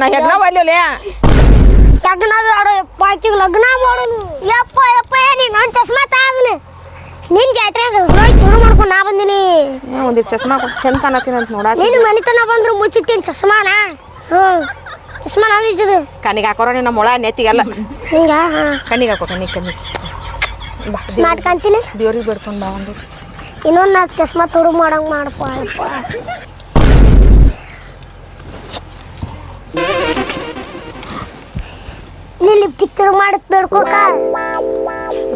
ನಾ ಹೆಗ್ನ ಒಲ್ಲೆ ಲಗ್ನ ಬೇಡ ಯಪ್ಪ ಆಕಿಗೆ ಲಗ್ನ ಮಾಡೋನು. ಯಪ್ಪ ಯಪ್ಪ ಏನಿ ನಾನು ಚಸ್ಮಾ ತಾವನು ನಿನ್ ಜಾತ್ರೆಗೆ ಹೋಗಿ ಶುರು ಮಾಡ್ಕೊಂಡು ನಾ ಬಂದಿನಿ. ಒಂದು ಚಸ್ಮಾ ಚಂದ ಕಾಣತ್ತೀನಿ ಅಂತ ನೋಡ ನೀನು ಮನೆತನ ಬಂದ್ರು ಮುಚ್ಚಿತ್ತೀನಿ ಚಸ್ಮಾನ? ಹ್ಞೂ. ಚಸ್ಮಾ ನಾದಿದ್ದು ಕಣ್ಣಿಗೆ ಹಾಕೋರ ನಮ್ಮ ಮೊಳ ನೆತ್ತಿಗೆಲ್ಲ. ಹಿಂಗ? ಹಾಂ. ಕಣ್ಣಿಗೆ ಹಾಕೋ ಕಣ್ಣಿಗೆ ಕಣ್ಣಿಗೆ. ಬಾ ಸ್ಮಾರ್ಟ್ ಕಾಣ್ತೀನಿ ದೇವ್ರಿಗೆ ಬೇಡ್ಕೊಂಡು ಬಾ ಒಂದು. ಇನ್ನೊಂದು ನಾಲ್ಕು ಚಸ್ಮಾ ತುಡು ಮಾಡಂಗ್ ಮಾಡಪ್ಪ ಯಪ್ಪ ನೀ ಲಿಪ್ಟಿಕ್ ತುಡು ಮಾಡತ್ ಬೇಡ್ಕೋಕ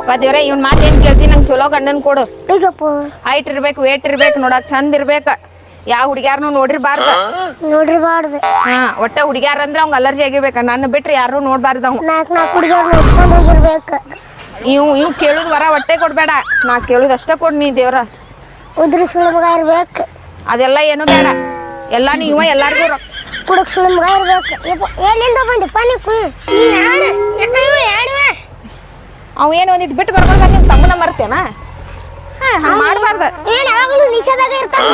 ಅಪ್ಪ ದೇವ್ರ ಇವ್ನ ಮಾತು ಏನು ಕೇಳ್ತೀನಿ ನಂಗೆ ಚಲೋ ಗಂಡನ್ ಕೊಡು. ಈಗಪ್ಪ ಹೈಟ್ ಇರ್ಬೇಕು ವೇಟ್ ಇರ್ಬೇಕು ನೋಡಕ್ ಚಂದ ಇರ್ಬೇಕು. ಯಾವ ಹುಡುಗ್ಯಾರನು ನೋಡಿರ್ಬಾರ್ದು. ನೋಡ್ರಿ ಹಾ ಒಟ್ಟ ಹುಡುಗ್ಯಾರ ಅಂದ್ರೆ ಅವ್ಗೆ ಅಲರ್ಜಿ ಆಗಿಬೇಕ ನನ್ನ ಬಿಟ್ರೆ ಯಾರು ನೋಡ್ಬಾರ್ದು ಅವ್ ನಾಲ್ಕು ನಾಲ್ಕು ಹುಡುಗಿಯರ್ ನೋಡ್ಕೊಂಡು ಹೋಗಿರ್ಬೇಕು. ಇವ್ ಇವ್ ಕೇಳುದ್ ವರ ಹೊಟ್ಟೆ ಕೊಡ್ಬೇಡ. ನಾ ಕೇಳುದ್ ಅಷ್ಟ ಕೊಡ್ ನೀ ದೇವ್ರ. ಉದ್ರಿ ಸುಳ್ಳು ಮಗ ಇರ್ಬೇಕು. ಅದೆಲ್ಲ ಏನು ಬೇಡ. ಎಲ್ಲ ನೀವ ಎಲ್ಲಾರ್ಗು ರೊಕ್ಕ ಕುಡಕ್ ಸುಳಿ ಮಗ ಇರ್ಬೇಕು ಎಲ್ಲಿಂದ ಬಂದಿಪ್ಪ ನೀವು ನೀ ಯಾರು ಯಾಕ ಯಾರು ಅವ್ ಏನು ಒಂದಿಟ್ಟು ಬಿಟ್ಟು ಬರ್ಕೊಂಡು ಬಂದು ನಿಮ್ ತಮ್ಮನ ಮರ್ತೇನ ಮಾಡ್ಬಾರ್ದು. ಯಾವಾಗಲೂ ನಿಷೇಧಾಗ ಇರ್ತಾನ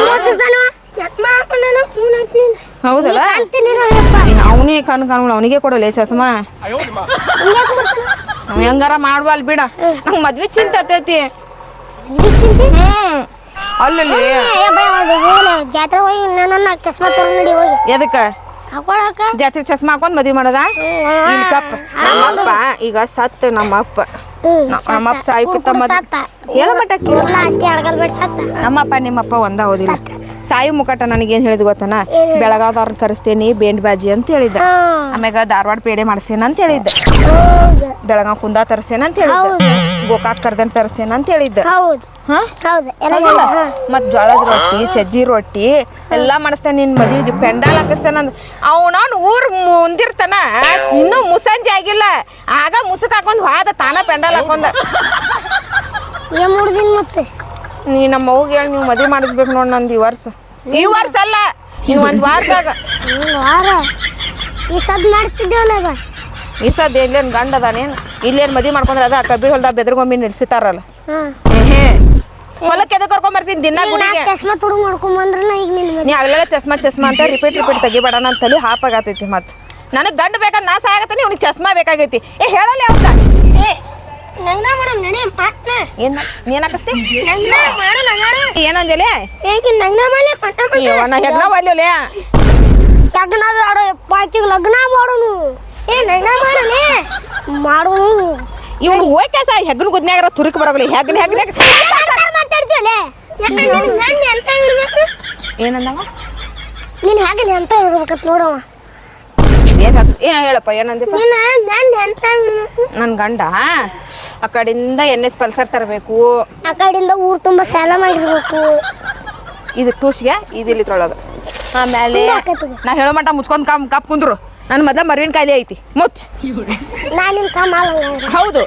ಹೌದಲ್ಲ? ಅವನೇ ಕಣ್ ಕಾಣ ಅವನಿಗೆ ಕೊಡೋ ಚಸ್ಮಾ. ಹೆಂಗಾರ ಮಾಡ್ಬಲ್ ಬಿಡ. ನಂಗೆ ಮದ್ವೆ ಚಿಂತೆ ಹತ್ತೈತಿ? ಹ್ಮ್. ಅಲ್ಲಲ್ಲಿ? ಜಾತ್ರೆ ಹೋಗಿ ನನ್ನ ಚಸ್ಮಾ ತಗೊಂಡು ನಡಿ ಹೋಗಿ. ಎದಕ್ಕೆ? ಹಾಕೊಳಕ? ಜಾತ್ರೆ ಚಸ್ಮಾ ಹಾಕೊಂಡ್ ಮದ್ವೆ ಮಾಡದ? ಕಪ್ಪ. ನಮ್ಮಪ್ಪ ಈಗ ಸತ್ತು. ನಮ್ಮಪ್ಪ ನಮ್ಮಪ್ಪ ಸಾಯ್ಕಿತ್ತ ಮದ್ ಹೇಳ ಮಟ್ಟ ಕೇಳು. ಆಸ್ತಿ ಅಳಗಲ್ ಬಿಡ್ ಸತ್ತ. ನಮ್ಮಪ್ಪ ನಿಮ್ಮಪ್ಪ ಒಂದ ಹೋದಿಲ್ಲ. ಸಾಯಿ ಮುಖಟ ನನಗೇನ್ ಹೇಳಿದ್ ಗೊತ್ತನ? ಬೆಳಗಾವ್ದವ್ರನ್ನ ಕರೆಸ್ತೇನಿ ಬೇಂಡ್ ಬಾಜಿ ಅಂತ ಹೇಳಿದ್ದ. ಆಮ್ಯಾಗ ಧಾರವಾಡ ಪೇಡೆ ಮಾಡಿಸ್ತೇನ ಅಂತ ಹೇಳಿದ್ದ ಬೆಳಗಾವ್ ಕುಂದ ತರಿಸ್ತೇನ ಅಂತ ಹೇಳಿದ್ದ. ಗೋಕಾಕ್ ಕರ್ದನ್ ತರಿಸ್ತೇನೆ ಅಂತ ಹೇಳಿದ್ದ. ಹೌದು. ಹಾ? ಹೌದು. ಎಲ್ಲ ಹೌದಲ್ಲ? ಮತ್ ಜೋಳದ ರೊಟ್ಟಿ ಚಜ್ಜಿ ರೊಟ್ಟಿ ಎಲ್ಲಾ ಮಾಡಿಸ್ತೇನೆ ನಿನ್ ಮದ್ವಿಗೆ. ಪೆಂಡಾಲ್ ಹಾಕಿಸ್ತೇನೆ ಅಂದ್ ಅವನವ್ನ ಊರ್ ಮುಂದಿರ್ತಾನ. ಇನ್ನೂ ಮುಸಂಜೆ ಆಗಿಲ್ಲ. ಆಗ ಮುಸುಕ್ ಹಾಕೊಂಡ್ ಹೋದ ತಾನ ಪೆಂಡಾಲ್ ಹಾಕೊಂಡ. ಏನ್ ಮುಡ್ದಿನ್ ಮತ್ತೆ. ನೀ ನಮ್ಮ ಅವ್ಗೆ ಹೇಳಿ ನೀವು ಮದ್ವೆ ಮಾಡಿಸ್ಬೇಕು ನೋಡ್ ನಂದು ಈ ವರ್ಷ. ಈ ವರ್ಷ ಅಲ್ಲ ಈ ಒಂದ್ ವಾರದಾಗ. ಈ ವಾರ. ಈ ಸದ್ ಮಾಡ್ತಿದ್ದೇವಲ್ಲ ಈಗ ಈ ಸದ್ ಇಲ್ಲೇನ್ ಗಂಡ ಅದಾನೇನ್ ಇಲ್ಲೇನ್ ಮದಿ ಮಾಡ್ಕೊಂಡ್ರೆ ಅದ ಕಬ್ಬಿ ಹೊಲ್ದಾಗ ಬೆದ್ರಗೊಮ್ಮಿ ನಿಲ್ಸಿತಾರಲ್ಲ. ಹೊಲಕ್ಕೆ ಎದಕ್ಕೆ ಕರ್ಕೊಂಡ್ ಬರ್ತೀನಿ? ದಿನ ಗುಡಿಗೆ. ಚಸ್ಮಾ ತುಡು ಮಾಡ್ಕೊಂಡ್ ಬಂದ್ರ ಈಗ ನಿನ್ ನೀ ಆಗ್ಲೆಲ್ಲ ಚಸ್ಮಾ ಚಸ್ಮಾ ಅಂತ ರಿಪೀಟ್ ರಿಪೀಟ್ ತೆಗಿಬೇಡ ನನ್ನ ತಲೆ ಹಾಪಾಗತೈತಿ ಮತ್ತೆ. ನನಗೆ ಗಂಡ ಬೇಕಂತ ನಾ ಸಾಯಗತ್ತೀನಿ ಅವ್ನಿಗೆ ಚಸ್ಮಾ ಬೇಕಾಗೈತಿ. ಏ ಹೇಳಲ್ಲ ಅವ್ಕ ಏ ನಂಗ ಮಾಡು ನಡಿ ಪಟ್ನ. ಏನ್ ನೀನ್ ಹಾಕಸ್ತಿ? ನಂಗ ಮಾಡು ನಂಗಾಡು ಏನಂದೇಲೆ ಏಕೆ ನಂಗ ಮಾಡಲಿ ಪಟ್ಟ ಪಟ್ಟ ನಾ ಹೆಗ್ನ ಒಲ್ಲೆ ಲಗ್ನ ಬೇಡ ಯಪ್ಪ ಆಕಿಗೆ ಲಗ್ನ ಮಾಡೋನು. ಏ ನನ್ನ ಮಾಡಲಿ. ಮಾಡು. ಇವ್ನು ಹೋಯ್ಕೆ ಸಾ ಹೆಗ್ಗನ ಗುದ್ನ್ಯಾಗ ತುರುಕ್ ಬರೋಗಲಿ ಹೆಗ್ಗನ ಹೆಗ್ಗನ ಇರ್ಬೇಕು ಏನಂದವ? ನೀನ್ ಹೇಗೆ ಎಂತ ಇರ್ಬೇಕಂತ ನೋಡವ. ಏನ್ ಏನ್ ಹೇಳಪ್ಪ ಏನಂದಿಪ್ಪ ನೀನು ಗಂಡ ಆ? ಕಡೆಯಿಂದ ಎನ್ ಎಸ್ ಪಲ್ಸರ್ ತರಬೇಕು. ಆ ಕಡೆಯಿಂದ ಊರು ತುಂಬಾ ಸಾಲ ಮಾಡಿರ್ಬೇಕು. ಇದು ಟೂಸ್ಗೆ ಇದು ಇಲ್ಲಿದ್ರೊಳಗ. ಆಮೇಲೆ. ನಾ ಹೇಳೋ ಮಟ್ಟ ಮುಚ್ಕೊಂಡ್ ಕಪ್ ಕಪ್ ಕುಂದ್ರು. ನನ್ನ ಮೊದಲ ಮರ್ವಿನ ಕಾಯಿಲೆ ಐತಿ. ಮುಚ್ ನಾನು ನಿನ್ ಕಮ್ಮ ಹೌದು.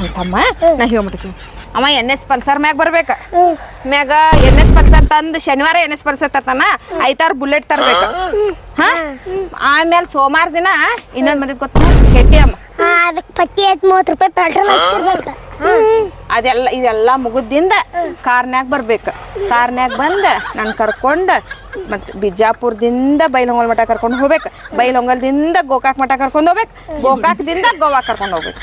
ಅಮ್ಮ ತಮ್ಮ? ನಾ ಹೇಳ್ಬಿಟ್ಟು ಅವ ಎನ್ ಎಸ್ ಪಲ್ಸರ್ ಮ್ಯಾಗ ಬರ್ಬೇಕ. ಮ್ಯಾಗ ಎನ್ ಎಸ್ ಪಲ್ಸರ್ ತಂದು ಶನಿವಾರ ಎನ್ ಎಸ್ ಪಲ್ಸರ್ ತರ್ತಾನ ಐತಾರ ಬುಲೆಟ್ ತರ್ಬೇಕ. ಹಾ? ಆಮೇಲೆ ಸೋಮವಾರ ದಿನ ಇನ್ನೊಂದ್ ಬಂದಿದ್ ಗೊತ್ತ? ಕೆಟ್ಟಿ ಅಮ್ಮ ಅದಕ್ಕೆ ಪಟ್ಟಿ ಐತ್ ಮೂವತ್ತು ರೂಪಾಯಿ ಪೆಟ್ರೋಲ್ ಹಚ್ಚಿರ್ಬೇಕು. ಹ್ಮ್. ಅದೆಲ್ಲ ಇದೆಲ್ಲ ಮುಗುದಿಂದ ಕಾರ್ನ್ಯಾಗ ಬರ್ಬೇಕು. ಕಾರ್ನ್ಯಾಗ ಬಂದು ನಾನು ಕರ್ಕೊಂಡು ಮತ್ತು ಬಿಜಾಪುರದಿಂದ ಬೈಲಹೊಂಗಲ್ ಮಠ ಕರ್ಕೊಂಡು ಹೋಗ್ಬೇಕು. ಬೈಲಹೊಂಗಲ್ದಿಂದ ಗೋಕಾಕ್ ಮಠ ಕರ್ಕೊಂಡು ಹೋಗ್ಬೇಕು. ಗೋಕಾಕ್ದಿಂದ ಗೋವಾ ಕರ್ಕೊಂಡು ಹೋಗ್ಬೇಕು.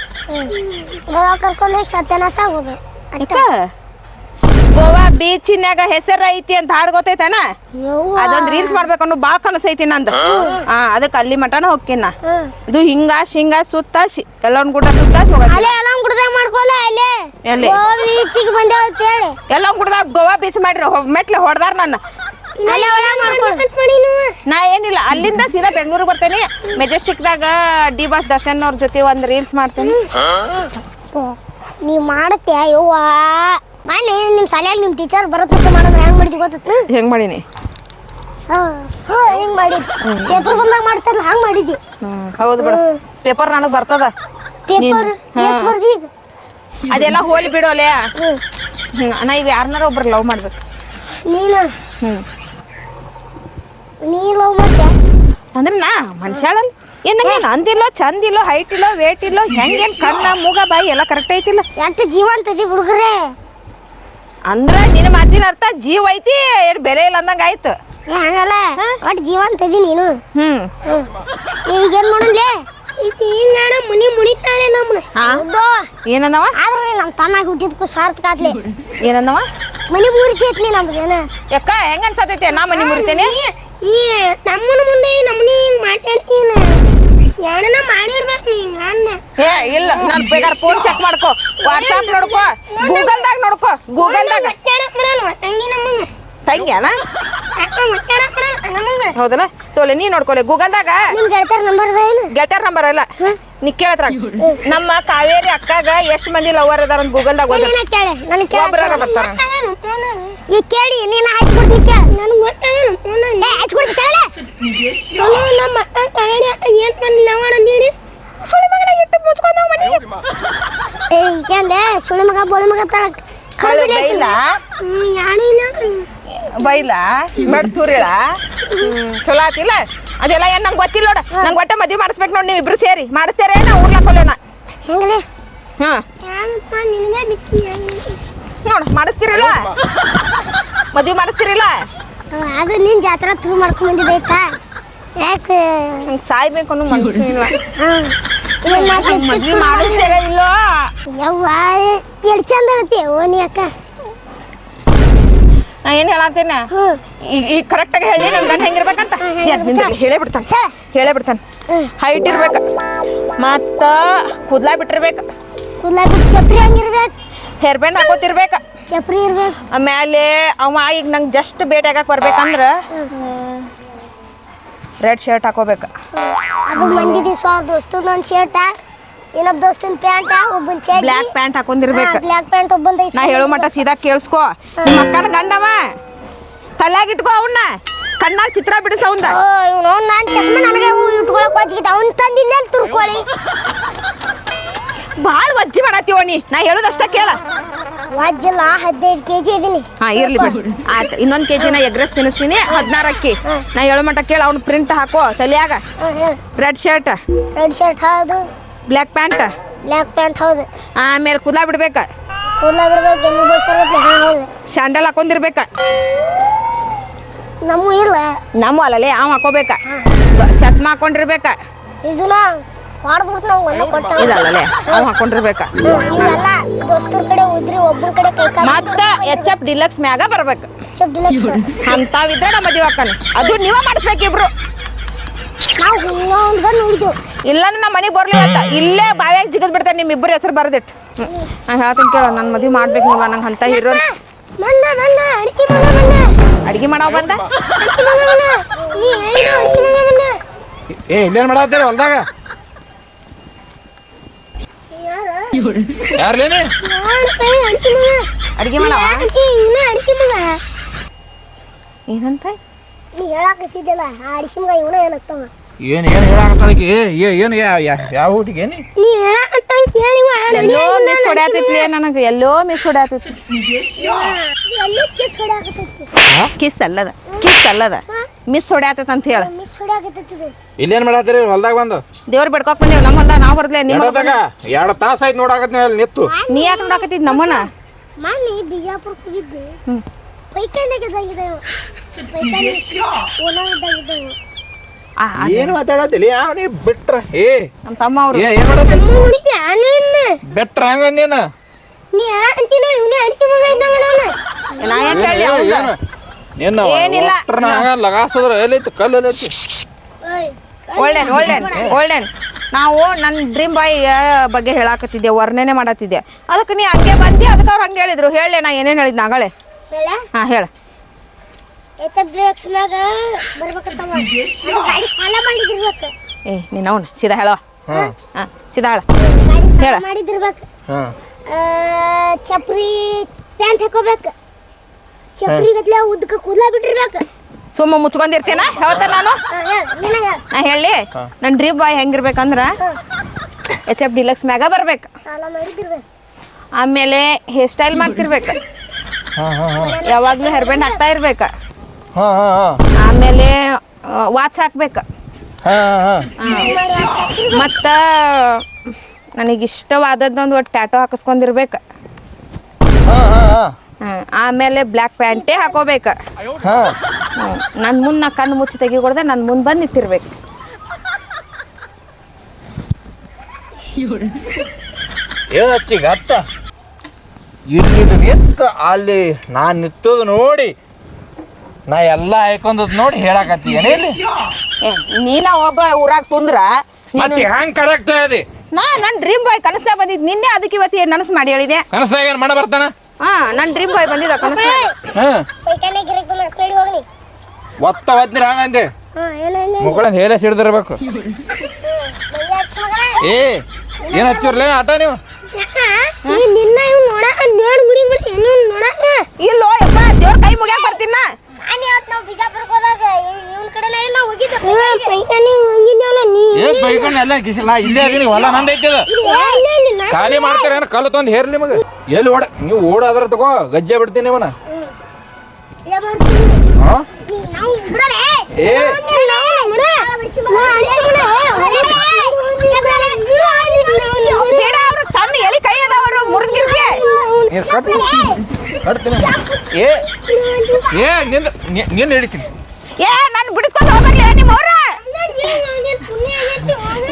ಗೋವಾ ಕರ್ಕೊಂಡು ಹೋಗಿ ಸತ್ಯನಾಶ ಆಗೋದು. ಗೋವಾ ಬೀಚಿನ್ಯಾಗ ಹೆಸರು ಐತಿ ಅಂತ ಹಾಡ್ ಗೊತ್ತೈತನ. ಅದೊಂದ್ ರೀಲ್ಸ್ ಮಾಡ್ಬೇಕು ಅನ್ನೋ ಭಾಳ ಕನಸೈತಿ ನಂದು. ಹಾ ಅದಕ್ಕೆ ಅಲ್ಲಿ ಮಟನ ಹೋಗ್ತೀನಿ ಇದು ಹಿಂಗ ಶಿಂಗ ಸುತ್ತ ಎಲ್ಲೊಂದ್ ಗುಡ್ಡ ಸುತ್ತ ಎಲ್ಲೊಂದ್ ಗುಡ್ದಾಗ ಗೋವಾ ಬೀಚ್ ಮಾಡ್ರಿ ಮೆಟ್ಲೆ ಹೊಡ್ದಾರ ನನ್ನ. ನಾ ಏನಿಲ್ಲ ಅಲ್ಲಿಂದ ಸೀದಾ ಬೆಂಗಳೂರಿಗೆ ಬರ್ತೇನೆ. ಮೆಜೆಸ್ಟಿಕ್ದಾಗ ಡಿ ಬಾಸ್ ದರ್ಶನ್ ಅವ್ರ ಜೊತೆ ಒಂದು ರೀಲ್ಸ್ ಮಾಡ್ತೇನೆ. ನೀವು ಮಾಡತ್ತೆ ಯವ್ವ. ಮನೆ ನಿಮ್ಮ ಶಾಲ್ಯಾಗ ನಿಮ್ಮ ಟೀಚರ್ ಬರತ್ ಮತ್ತೆ ಮಾಡಿದ್ರೆ ಹೆಂಗ್ ಮಾಡಿದ್ವಿ ಗೊತ್ತತ್ತು? ಹೆಂಗ್ ಮಾಡೀನಿ? ಹಿಂಗ್ ಮಾಡಿದ್? ಪೇಪರ್ ಬಂದಾಗ ಮಾಡ್ತಾರಲ್ಲ ಹಂಗ್ ಮಾಡಿದ್ವಿ ಹೌದು ಬಿಡು. ಪೇಪರ್ ನನಗೆ ಬರ್ತದ. ಪೇಪರ್ ಅದೆಲ್ಲ ಹೋಲಿ ಬಿಡೋಲೆ ನಾ ಈಗ ಯಾರನ್ನಾರ ಒಬ್ರು ಲವ್ ಮಾಡ್ಬೇಕು. ನೀನು? ಹ್ಮ್. ನೀ ಲವ್ ಅಂದ್ರೆ ನಾ ಮನುಷ್ಯಾಳಲ್ಲ? ಏನಂಗೆ ಅಂದಿಲ್ಲ ಚಂದಿಲ್ಲ ಹೈಟ್ ಇಲ್ಲ ವೇಟ್ ಇಲ್ಲ ಹೆಂಗೇನು ಕಣ್ಣ ಮೂಗ ಬಾಯಿ ಎಲ್ಲ ಕರೆಕ್ಟ್ ಐತಿಲ್ಲ. ಎಂತ ಜೀವ ಅಂತದಿ ಹುಡುಗರೇ? ಅಂದ್ರ ನಿನ್ನ ಮಾತಿನ ಅರ್ಥ ಜೀವ ಐತಿ ಏನ್ ಬೆಲೆ ಇಲ್ಲ ಅಂದಂಗ ಆಯ್ತು. ಏ ಹಂಗಲ್ಲ. ಒಟ್ಟು ಜೀವ ಅಂತದಿ ನೀನು. ಹ್ಮ್. ಹ್ಮ್. ಈಗೇನ್ ಈಗ ಅಣ್ಣ ಮುನಿ ಮುನಿತಾಳೆ ನಮ್ಮನ್ನ ಹಾ? ಹೌದು. ಏನಂದವ ಆದ್ರೆ ನಮ್ಮ ತನ್ನಾಗಿ ಹುಟ್ಟಿದ್ಕು ಸ್ವಾರ್ಥ ಕಾತ್ಲೆ ಏನಂದವ ಮನಿ ಮುರಿತೈತ್ಲಿ ನಮ್ದೇನ ಯಾಕ ಹೆಂಗ ಅನ್ಸತೈತಿ? ನಾ ಮನಿ ಮುರಿತೇನೆ? ಈ ನಮ್ಮನ ಮುಂದೆ ನಮ್ಮನೆ ಹಿಂಗ್ ಮಾತಾಡ್ತೀನಿ ಯಾರನ್ನ ಮಾಡಿರ್ಬೇಕು ನೀ ಅನ್ನ ಏ ಇಲ್ಲ ನಾನು ಬೇಕಾದ್ರೆ ಫೋನ್ ಚೆಕ್ ಮಾಡ್ಕೋ. ವಾಟ್ಸಾಪ್ ನೋಡ್ಕೋ. ಗೂಗಲ್ದಾಗ ನೋಡ್ಕೋ. ಗೂಗಲ್ದಾಗ ಮಾತಾಡಕ್ ಬಿಡಲ್ಲ ತಂಗಿ ನಮ್ಮಂಗ ತಂಗಿಯನ? ಅಕ್ಕ ಮಾತಾಡಕ್ ಬಿಡಲ್ಲ ನಮ್ಮಂಗ ಹೌದಲ್ಲ ತೋಲೆ ನೀ ನೋಡ್ಕೊಲೆ. ಗೂಗಲ್ದಾಗ ನಿನ್ ಗೆಳತಿಯರ್ ನಂಬರ್ ಅದ ಗೆಳತಿಯರ್ ನಂಬರ್ ಇಲ್ಲ ನೀ ಕೇಳತ್ರ? ನಮ್ಮ ಕಾವೇರಿ ಅಕ್ಕಾಗ ಎಷ್ಟ್ ಮಂದಿ ಲವರ್ ಅದಾರ ಅಂತ ಗೂಗಲ್ದಾಗ ಓದ ನೀನ ಕೇಳೆ? ನನಗೆ ಕೇಳ ಬರ್ತಾರ. ಈ ಕೇಳಿ ನೀನು ಹಚ್ಕೊಡ್ತೀನಿ ಕೇಳ. ನನಗೆ ಗೊತ್ತಾಗಲ್ಲ ಫೋನ್ ಏ ಹಚ್ಕೊಡ್ತೀನಿ ಕೇಳ ನಮ್ಮ ಅಕ್ಕ ಅಕ್ಕ ಏನ್ ಮಾಡಿಲ್ಲ ಅವಣ ನೀಡಿ. ಸುಳಿ ಮಗನ ಇಟ್ಟು ಮುಚ್ಕೊಂಡ ಮನೆಗೆ. ಏ ಈಗಂದೆ ಸುಳಿ ಮಗ ಬೋಳಿ ಮಗ ತಳಕ್ ಇಲ್ಲ ಯಾರು ಇಲ್ಲ. ಬೈಲ? ಮೆಡ್ತೂರಿಳ ತೂರಿಳ ಚಲೋ ಆತಿಲ್ಲ ಅದೆಲ್ಲ ಏನು ನಂಗೆ ಗೊತ್ತಿಲ್ಲ ನೋಡ. ನಂಗೆ ಒಟ್ಟ ಮದುವೆ ಮಾಡಿಸ್ಬೇಕು ನೋಡಿ ನೀವು ಇಬ್ರು ಸೇರಿ. ಮಾಡಿಸ್ತೇರೆ ನಾ ಊರ್ಲಾಕೊಲ್ಲೋಣ ಹೆಂಗಲೇ ಹಾ ನೋಡು ಮಾಡಿಸ್ತಿರಲ್ಲ? ಮದ್ವೆ ಮಾಡಿಸ್ತಿರಲ್ಲ? ಅದು ನಿನ್ ಜಾತ್ರೆ ಥ್ರೂ ಮಾಡ್ಕೊಂಡ್ ಬಂದಿದ್ದೈತಾ ಯಾಕೆ? ಸಾಯ್ಬೇಕು ಅನ್ನೋ ಮನುಷ್ಯ ಇಲ್ಲ ಮದ್ವೆ ಮಾಡಿಸ್ತೇರ ಇಲ್ಲೋ? ಯವ್ವ ಎಡ್ ಚಂದ ಇರತ್ತೆ. ಓನಿ ಅಕ್ಕ. ನಾ ಏನ್ ಹೇಳತ್ತೇನ ಈ ಈಗ ಈಗ ಕರೆಕ್ಟಾಗಿ ಹೇಳಿ ನಮ್ ಗಂಡ ಹೆಂಗಿರ್ಬೇಕಂತ? ಹೇಳೇ ಬಿಡ್ತಾನೆ ಹೇಳೇ. ಬಿಡ್ತಾನೆ ಹೈಟ್ ಇರ್ಬೇಕ. ಮತ್ತ ಕೂದ್ಲಾ ಬಿಟ್ಟಿರ್ಬೇಕು ಕೂದ್ಲ ಬಿಟ್ಟು ಚಪ್ರಿ ಹಂಗಿರ್ಬೇಕು. ಹೇರ್ ಬ್ಯಾಂಡ್ ಹಾಕೋತಿರ್ಬೇಕ. ಚಪ್ರಿ ಇರ್ಬೇಕು. ಆಮೇಲೆ ಅವ ಈಗ ನಂಗೆ ಜಸ್ಟ್ ಭೇಟಿ ಆಗಕ್ಕೆ ಬರ್ಬೇಕಂದ್ರ ರೆಡ್ ಶರ್ಟ್ ಹಾಕೋಬೇಕು. ಅದು ಮಂದಿದಿ ಸ್ವ ದೋಸ್ತದ ಒಂದು ಶರ್ಟ ಇನ್ನೊಬ್ಬ ದೋಸ್ತನ ಪ್ಯಾಂಟ್ ಒಬ್ಬನ ಚಡ್ಡಿ. ಬ್ಲ್ಯಾಕ್ ಪ್ಯಾಂಟ್ ಹಾಕೊಂಡಿರ್ಬೇಕು. ಬ್ಲ್ಯಾಕ್ ಪ್ಯಾಂಟ್ ಒಬ್ಬಂದ ನಾ ಹೇಳೋ ಮಟ್ಟ ಸೀದಾ ಕೇಳಿಸ್ಕೋ. ನಿಮ್ಮ ಅಕ್ಕನ ಗಂಡವ? ತಲ್ಯಾಗ ಇಟ್ಕೋ ಅವನ್ನ ಕಣ್ಣಾಗ ಚಿತ್ರ ಬಿಡಿಸ ಅವಂದ ನಾನು ಚಸ್ಮ ನನಗೆ ಇಟ್ಕೊಳಕ್ ವಾಚಿಗಿದ್ದ ಅವ್ನ ತಂದಿಲ್ಲ ತುರ್ಕೊಳ್ಳಿ ಭಾಳ ವಜ್ಜಿ ಮಾಡತ್ತೀವ ನೀ? ನಾ ಹೇಳೋದಷ್ಟ ಕೇಳ. ವಾಜ್ಜಲ್ಲ ಹದಿನೈದು ಕೆ ಜಿ ಇದೀನಿ. ಹಾ ಇರ್ಲಿ ಬಿಡು. ಆಯ್ತು ಇನ್ನೊಂದು ಕೆ ಜಿನ ಎಗ್ರೆಸ್ ತಿನ್ನಿಸ್ತೀನಿ ಹದಿನಾರು ಅಕ್ಕಿ ನಾ ಹೇಳೋ ಮಟ್ಟ ಕೇಳ ಅವ್ನ ಪ್ರಿಂಟ್ ಹಾಕೋ ಸಲಿಯಾಗ ರೆಡ್ ಶರ್ಟ್ ರೆಡ್ ಶರ್ಟ್ ಹೌದು. ಬ್ಲ್ಯಾಕ್ ಪ್ಯಾಂಟ್ ಬ್ಲ್ಯಾಕ್ ಪ್ಯಾಂಟ್ ಹೌದು. ಆಮೇಲೆ ಕುದ ಬಿಡ್ಬೇಕ. ಕುದ ಬಿಡ್ಬೇಕು ಎಣ್ಣೆ ಹಾಂ ಹೌದು. ಶಾಂಡಲ್ ಹಾಕೊಂಡಿರ್ಬೇಕ. ನಮ್ಮ ಇಲ್ಲ. ನಮ್ಮ ಅಲ್ಲಲೇ ಅವ್ ಹಾಕೋಬೇಕ. ಚಸ್ಮಾ ಹಾಕೊಂಡಿರ್ಬೇಕ. ಇದನ್ನ ನಾವು ಒಂದೇ ಕೊಟ್ಟ ಇದಲ್ಲಲೇ ಅವ್ ಹಾಕೊಂಡಿರ್ಬೇಕ. ಇವೆಲ್ಲ ದೋಸ್ತರ ಕಡೆ ಹೋದ್ರಿ ಒಬ್ಬನ ಕಡೆ ಕೈ ಕಾಲು ಮತ್ತ ಎಚ್ ಎಫ್ ಡಿಲಕ್ಸ್ ಮ್ಯಾಗ ಬರ್ಬೇಕು. ಚಪ್ ಡಿಲಕ್ಸ್ ಅಂತಾವಿದ್ರೆ ನಮ್ಮ ಮದುವೆ ಹಾಕನ ಅದು ನೀವ ಮಾಡಿಸ್ಬೇಕು ಇಬ್ರು. ನಾವು ಒಂದು ಗನ್ ನಮ್ಮ ಮನೆಗೆ ಬರ್ಲಿ ಅಂತ. ಇಲ್ಲೇ ಬಾವ್ಯಾಗ ಜಿಗದ್ ಬಿಡ್ತಾರೆ ನಿಮ್ಮ ಇಬ್ಬರು ಹೆಸರು ಬರದಿಟ್ಟು ನಾ ಹೇಳ್ತೀನಿ ಕೇಳ ನನ್ನ ಮದುವೆ ಮಾಡ್ಬೇಕು ನೀವ ನಂಗೆ ಅಂತ ಇರೋ ಅಡಿಕೆ ಅಡಿಗೆ ಮಾಡವ ಬಂದ ಅಡಿಕೆ ಮಗ ಮಣ್ಣ ನೀ ಹೇಳಿದ ಅಡಿಕೆ ಮಗ ಏ ಇಲ್ಲೇನ್ ಮಾಡತ್ತೀರಿ ಹೊಲ್ದಾಗ? ಯಾರ್ಲೇನಿ? ಅಡಿಗೆ ಮಗ ಏನಂತ? ನೀ ಹೇಳಾಕತ್ತಿದ್ದಲ್ಲ ಆ ಅಡಿಕೆ ಮಗ ಇವನ ಏನತ್ತವ? ಏನ್ ಏನ್ ಹೇಳಾಕತ್ತಾಳಕಿ? ಏ ಏನ್ ಯಾವ ನೀ ಹೇಳಾಕತ್ತ ಕೇಳಿವ ಎಲ್ಲೋ ಮಿಸ್ ಹೊಡ್ಯಾತೈತ್ಲಿ ನನಗೆ ಎಲ್ಲೋ ಮಿಸ್ ಹೊಡ್ಯಾತೈತಿ ಎಲ್ಲಿ ಕಿಸ್ ಹೊಡ್ಯಾಕತ್ತೈತಿ. ಕಿಸ್ ಅಲ್ಲದ ಕಿಸ್ ಅಲ್ಲದ. ಮಿಸ್ ಹೊಡ್ಯಾತೈತ್ ಅಂತ ಹೇಳ. ಮಿಸ್ ಹೊಡ್ಯಾಕತ್ತೈತಿ ಇಲ್ಲೇನ್ ಮಾಡತ್ತೀರಿ? ಹೊಲ್ದಾಗ ಬಂದು? ದೇವ್ರ ಬಿಡ್ಕೊಕ್ ಬಂದೇವ್ ನಮ್ಮ ಹೊಲ್ದಾಗ ನಾವು ಬರ್ಲೇ ನಿಮ್ಮ ಎಡೋದಾಗ ಎರಡು ತಾಸ ಆಯ್ತು ನೋಡಾಕತ್ನಿ ಅಲ್ಲಿ ನಿತ್ತು ನೀ ಯಾಕೆ ನೋಡಾಕತ್ತಿದ್ ನಮ್ಮಣ್ಣ? ಮಾನಿ ಬಿಜಾಪುರಕ್ಕೆ ಹೋಗಿದ್ದೆ. ಆ, ಆ, ಏನು ಮಾತಾಡತ್ತಿಲ್ಲ ಯಾವ ನೀ ಬಿಟ್ರ? ಏ ನಮ್ಮ ತಮ್ಮ ಅವ್ರು. ಏ ಏನ್ ಮಾಡತ್ತಿಲ್ಲ ಬಿಟ್ರ ಹಂಗ ನೀನ ನೀ ಹೇಳಂತೀನ ಇವನೇ ಅಡಿಕೆ ಮಗ ಇದ್ದಂಗ ನಾನು ನಾ ಯಾಕೆ ಹೇಳಿ ನಿನ್ನ ಏನಿಲ್ಲ. ಲಗಾಸದ್ರ ಎಲ್ಲೈತಿ ಕಲ್ಲು ಎಲ್ಲೈತಿ ಓಯ್ ಒಳ್ಳೆನ್ ಒಳ್ಳೆನ್ ಒಳ್ಳೆನ್. ನಾವು ನನ್ನ ಡ್ರೀಮ್ ಬಾಯ್ ಬಗ್ಗೆ ಹೇಳಾಕತ್ತಿದ್ದೆ ವರ್ಣನೆ ಮಾಡತ್ತಿದ್ದೆ ಅದಕ್ಕೆ ನೀ ಹಂಗೆ ಬಂದಿ ಅದಕ್ಕೆ ಅವ್ರು ಹಂಗೆ ಹೇಳಿದ್ರು. ಹೇಳ ನಾ ಏನೇನು ಹೇಳಿದ್ ನಾಗಳೆ ಹೇಳ. ಹಾಂ ಹೇಳ. ಎತ್ತ ಬ್ರೇಕ್ಸ್ ಮ್ಯಾಗ ಬರ್ಬೇಕಂತವ ಅದು ಗಾಡಿ ಸಾಲ ಮಾಡಿದಿರ್ಬೇಕು ಏ ನೀನು ಅವನು ಸೀದಾ ಹೇಳವ ಹಾ. ಹಾಂ ಸೀದಾ ಹೇಳ. ಗಾಡಿ ಸಾಲ ಹೇಳ. ಮಾಡಿದಿರ್ಬೇಕು ಹಾ. ಆ, ಚಪ್ರಿ ಪ್ಯಾಂಟ್ ಹಾಕೋಬೇಕು. ಕೂದಲ ಸುಮ್ಮ ಮುಚ್ಕೊಂಡಿರ್ತೇನೆ? ಹೇಳ್ತಾರ ನಾನು. ನಾ ಹೇಳಿ ನನ್ನ ಡ್ರೀಮ್ ಬಾಯ್ ಹೆಂಗಿರ್ಬೇಕಂದ್ರ ಎಚ್ ಎಫ್ ಡಿಲಕ್ಸ್ ಮ್ಯಾಗ ಬರ್ಬೇಕು. ಸಾಲ ಮಾಡಿದಿರ್ಬೇಕು ಆಮೇಲೆ ಹೇರ್ ಸ್ಟೈಲ್ ಮಾಡ್ತಿರ್ಬೇಕು. ಯಾವಾಗ್ಲೂ ಹಾ ಹಾ. ಯಾವಾಗಲೂ ಹೇರ್ ಬ್ಯಾಂಡ್ ಹಾಕ್ತಾ ಇರ್ಬೇಕು. ಹಾ ಹಾ ಹಾ. ಆಮೇಲೆ ವಾಚ್ ಹಾಕ್ಬೇಕು. ಮತ್ತ ಹಾ ಮತ್ತು ನನಗೆ ಇಷ್ಟವಾದದ್ದೊಂದು ಒಟ್ಟು ಟ್ಯಾಟೋ ಹಾಕಿಸ್ಕೊಂಡಿರ್ಬೇಕು. ಆಮೇಲೆ ಬ್ಲ್ಯಾಕ್ ಪ್ಯಾಂಟೇ ಹಾಕೋಬೇಕ. ಹಾ. ನನ್ನ ಮುಂದೆ ನಾ ಕಣ್ಣು ಮುಚ್ಚಿ ತೆಗಿಕೊಡ್ದೆ ನನ್ನ ಮುಂದೆ ಬಂದು ನಿಂತಿರ್ಬೇಕು. ಏನು ಹಚ್ಚಿಗ ಅತ್ತ? ಇಲ್ಲಿ ನಿಂತು ಅಲ್ಲಿ ನಾನು ನಿತ್ತದ ನೋಡಿ ನಾ ಎಲ್ಲ ಹಾಕೊಂಡದ್ ನೋಡಿ ಹೇಳಕತ್ತಿ. ಏನೇಲಿ ಏ ನೀನ ಒಬ್ಬ ಊರಾಗ ಸುಂದ್ರ ಮತ್ತೆ ಹೆಂಗ್ ಕರೆಕ್ಟ್ ನಾ ನನ್ನ ಡ್ರೀಮ್ ಬಾಯ್ ಕನಸ್ನಾಗ ಬಂದಿದ್ದು ನಿನ್ನೆ ಅದಕ್ಕೆ ಇವತ್ತು ನನಸು ಮಾಡಿ ಹೇಳಿದೆ? ಕನಸ್ದಾಗ ಏನ್ ಮಾಡ ಬರ್ತಾನ? ಹಾ ನನ್ನ ಡ್ರೀಮ್ ಬಾಯ್ ಬಂದಿದ್ದ ಹಾಂ. ಒತ್ತ ಹಂಗಂದೆ ಹೇಳ ಸಿಡ್ದಿರ್ಬೇಕು. ಏ ಏನು ಹಚ್ಚಿರ್ಲೇ? ಆಟ ನೀವು? ಯಾಕ ನೀ ನಿನ್ನ ಇವ್ ನೋಡಾಕ ನೋಡಿ ಮುಡಿ ಮುಡಿ ಏನು ನೋಡಾಕ? ಇಲ್ಲೋ ಯಪ್ಪ ದೇವ್ರ ಕೈ ಮುಗ್ಯಾಕ ಬರ್ತೀನ ನಾನು ಇವತ್ತು ನಾವು ಬಿಜಾಪುರಕ್ಕೆ ಹೋದಾಗ ಇವನ್ ಕಡೆ ನಾವು ಹೋಗಿದ್ದೆ ಪೈಖಾನೆ ಹೋಗಿದ್ದೇವಲ್ಲ ನೀ? ಏ ಬೈಕೊಂಡು ಎಲ್ಲ ಕಿಸಿಲ್ಲ ಇಲ್ಲೇ ಅದೀನಿ ಹೊಲ ನಂದೈತಿ ಅದು ಖಾಲಿ ಮಾಡ್ತಾರೆ ಏನೋ? ಕಲ್ಲು ತಂದು ಹೇರ್ಲಿ ನಿಮಗೆ. ಎಲ್ಲಿ ಓಡ ನೀವು ಓಡಾದ್ರ ತಗೋ ಗಜ್ಜೆ ಬಿಡ್ತೀನಿ ಇವನ ಹಾ? ನಾವು ಬಿಡಲೆ ಏ. ನೀನು ಕಟ್ ಕಟ್ತೀನಿ. ಏ ಏ ನಿಂದ ನಿನ್ನ ಹಿಡಿತೀನಿ. ಏ ನಾನು ಬಿಡಿಸ್ಕೊಂಡು ಹೋಗ್ಬರ್ಲಿ ನಿಮ್ಮ ಅವ್ರ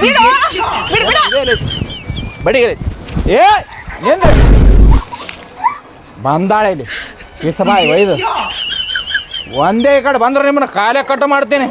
ಬಿಡು. ಬಿಡು ಬಿಡು. ಬಡಿ ಏ ನಿಂದ ಬಂದಾಳೆ ಇಲ್ಲಿ. ಕಿಸಬಾಯಿ ಒಯ್ದು ಒಂದೇ ಈ ಕಡೆ ಬಂದ್ರೆ ನಿಮ್ಮನ್ನ ಕಾಲೇ ಕಟ್ ಮಾಡ್ತೀನಿ.